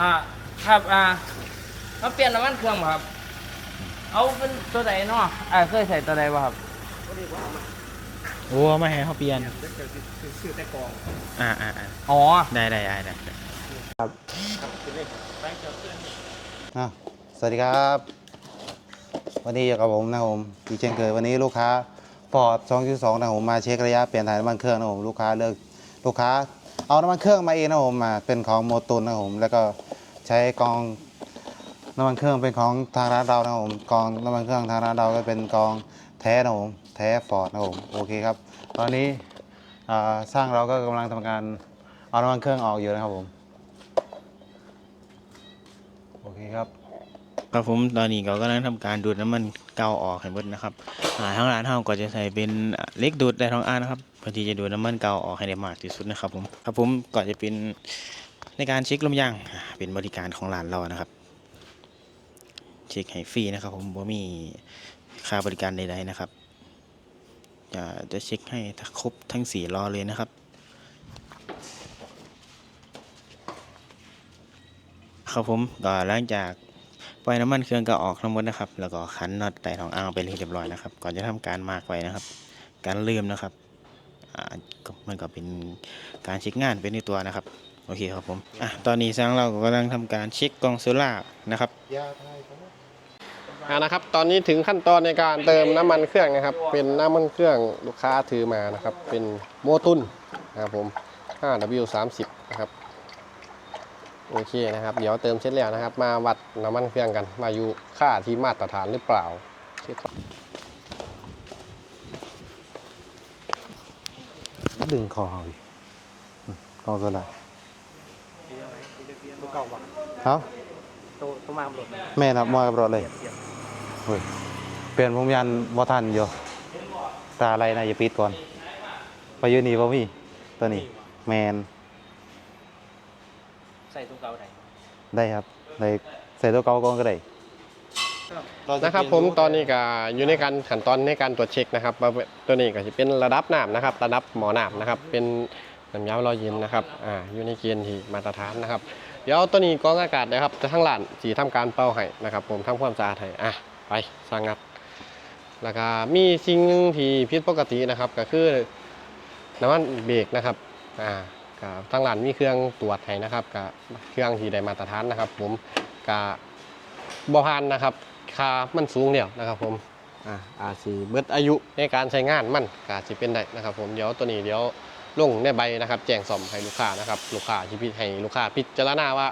อ่าครับอ่ามาเปลี่ยนน้ำมันเครื่องบ่ครับ เอาเป็นตัวใดเนาะอ่าเคยใส่ตัวใดบ่ครับโอ้ไม่ให้เขาเปลี่ยนอ่าอ่าอ่าอ๋อได้ได้ได้ได้อะสวัสดีครับ วันนี้อยู่กับผมนะครับผมอีกเช่นเคยวันนี้ลูกค้าฟอร์ด2.2นะครับผมมาเช็คระยะเปลี่ยนถ่ายน้ำมันเครื่องนะครับผมลูกค้าเลือกลูกค้า เอาน้ำมันเครื่องมาเองนะครับผมมาเป็นของโมตุนนะครับผมแล้วก็ ใช้กองน้ำมันเครื่องเป็นของทางร้านเรานะครับผมกองน้ำมันเครื่องทางร้านเราก็เป็นกองแท้นะครับผมแท้ฟอร์ดนะครับผมโอเคครับ ตอนนี้อ่าช่างเราก็กำลังทำการเอาน้ำมันเครื่องออกอยู่นะครับผมโอเคครับครับผมตอนนี้ก็กำลังทำการดูดน้ำมันเก่าออกให้หมดนะครับอ่ทางร้านเฮาก็จะใส่เป็นเล็กดูดได้ทองอันนะครับเพื่อที่จะดูดน้ำมันเก่าออกให้ได้มากที่สุดนะครับผมครับผมก็จะเป็น ในการเช็คลมยางเป็นบริการของร้านเรานะครับ เช็คให้ฟรีนะครับ ผมบ่มีค่าบริการใดๆนะครับจะจะเช็คให้ครบทั้งสี่ล้อเลยนะครับครับผมก็หลังจากปล่อยน้ำมันเครื่องก็ออกทั้งหมดนะครับ แล้วก็ขันน็อตไต่ทองอ่างไปเรียบร้อยนะครับ ก่อนจะทำการมาร์กไว้นะครับ การเริ่มนะครับมันก็เป็นการเช็คงานเป็นในตัวนะครับ โอเคครับผมอะตอนนี้ช่างเราก็กำลังทำการเช็คกล่องโซล่าร์นะครับอ่านะครับ ตอนนี้ถึงขั้นตอนในการเติมน้ำมันเครื่องนะครับ เป็นน้ำมันเครื่องลูกค้าถือมานะครับ เป็นโมตุนนะครับผม 5W30 นะครับโอเคนะครับ เดี๋ยวเติมเสร็จแล้วนะครับ มาวัดน้ำมันเครื่องกันมาอยู่ค่าที่มาตรฐานหรือเปล่าเช็คก่อนดึงคอเอาอีกอืมกองสลาย ครับตัวมาหมดแม่นครับมอยกับรถเลยเฮ้ยเปลี่ยนผมยันบ่ทันอยู่ตาอะไรนะอย่าปิดก่อนไปอยืนนี่บ่มีตัวนี้แมนใส่ตัวเก่าไหนได้ครับได้ใส่ตัวเก่าก่อนก็ได้นะครับผมตอนนี้ก็อยู่ในการขั้นตอนในการตรวจเช็คนะครับว่าตัวนี้ก็จะเป็นระดับน้ำนะครับ ระดับหมอน้ำนะครับ เป็นน้ำยาลอยเย็นนะครับอ่าอยู่ในเกณฑ์ที่มาตรฐานนะครับเดี๋ยวตัวนี้กองอากาศนะครับจะทั้งหลานสีทำการเป่าให้นะครับ ผมทำความสะอาดให้อะไปสร้างงัดแล้วก็มีสิ่งหนึ่งที่ผิดปกตินะครับ ก็คือน้ำมันเบรกนะครับอ่ากับทั้งหลานมีเครื่องตรวจให้นะครับกับเครื่องที่ได้มาตรฐานนะครับ ผมกับบอพันนะครับค่ามันสูงเดียวนะครับ ผมอ่าอาสีเบิดอายุในการใช้งานมันก็อาจจะเป็นได้นะครับ ผมเดี๋ยวตัวนี้เดี๋ยว ลงในใบนะครับ แจ้งซ่อมให้ลูกค้านะครับ ลูกค้าที่พิให้ลูกค้าพิจารณาว่า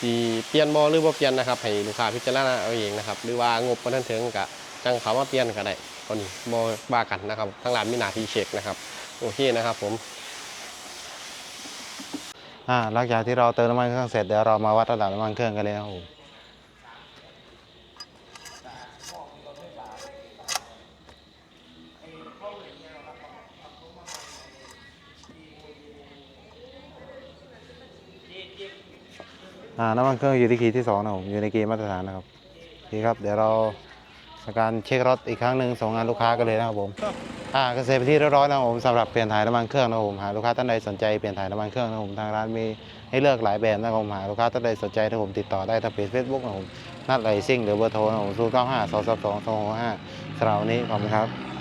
สีเปลี่ยนบอหรือบ่าเปลี่ยนนะครับ ให้ลูกค้าพิจารณาเอาเองนะครับ หรือว่างบบ่ทันถึงก็จังเขามาเปลี่ยนก็ได้ก็นี่บ่ว่ากันนะครับทางร้านมีหน้าที่เช็คนะครับ โอเคนะครับผมอ่าหลังจากที่เราเติมน้ำมันเครื่องเสร็จเดี๋ยวเรามาวัดระดับน้ำมันเครื่องกันเลยนะครับผม อ่าน้ำมันเครื่องอยู่ที่ขีดที่สองนะครับผมอยู่ในเกณฑ์มาตรฐานนะครับโอเครับ เดี๋ยวเราทำการเช็ครถอีกครั้งหนึ่งส่งงานลูกค้ากันเลยนะครับผมอ่าเกษตรเป็นที่เรียบร้อยแล้วครับผมสำหรับเปลี่ยนถ่ายน้ำมันเครื่องนะครับผมหากลูกค้าท่านใดสนใจเปลี่ยนถ่ายน้ำมันเครื่องนะครับผมทางร้านมีให้เลือกหลายแบบนะครับผมหากลูกค้าท่านใดสนใจถ้าผมติดต่อได้ทางเพจเฟซบุ๊กนะครับผมนัดไลซิ่งหรือเบอร์โทรนะครับผมศูนย์เก้าห้าสองสองสองสองห้าสำหรับวันนี้ขอบคุณครับ